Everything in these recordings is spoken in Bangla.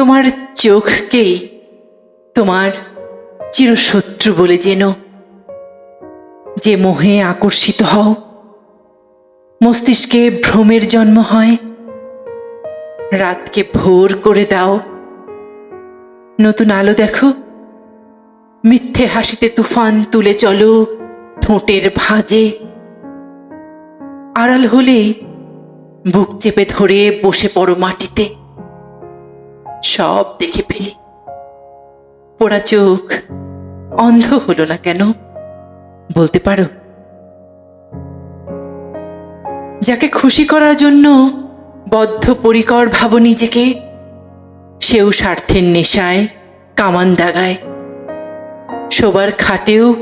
তোমার চোখকেই তোমার চিরশত্রু বলে জেনো যে মোহে আকর্ষিত হও। মস্তিষ্কে ভ্রমের জন্ম হয়। রাতকে ভোর করে দাও। নতুন আলো দেখো। মিথ্যে হাসিতে তুফান তুলে চলো ঠোঁটের ভাঁজে। আড়াল হলেই বুক চেপে ধরে বসে পড়ো মাটিতে। সব দেখে ফেলি। পোড়া চোখ অন্ধ হলো না কেন? বলতে পারো? যাকে খুশি করার জন্য বদ্ধপরিকর ভাবো নিজেকে, সেও স্বার্থের নেশায়, কামান দাগায়। শোবার খাটেও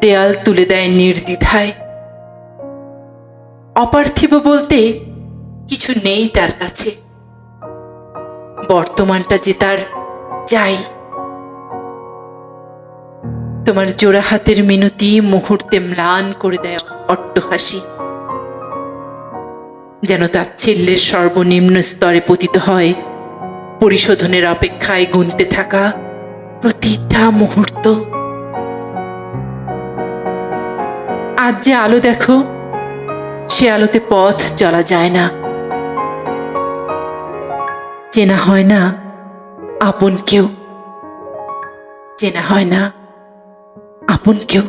দেয়াল তুলে দেয় নির্দ্বিধায়। অপার্থিব বলতে কিছু নেই তার কাছে। বর্তমানটা যে তার চাই। তোমার জোড়া হাতের মিনতি মুহূর্তে ম্লান করে দেয় অট্টহাসি যেন তাচ্ছিল্যের সর্বনিম্ন স্তরে পতিত হয়, পরিশোধনের অপেক্ষায় গুনতে থাকা প্রতিটা মুহূর্ত। আজ যে আলো দেখো, সে আলোতে পথ চলা যায় না। চেনা হয় না। আপন কেউ। চেনা হয় না। আপন কেউ।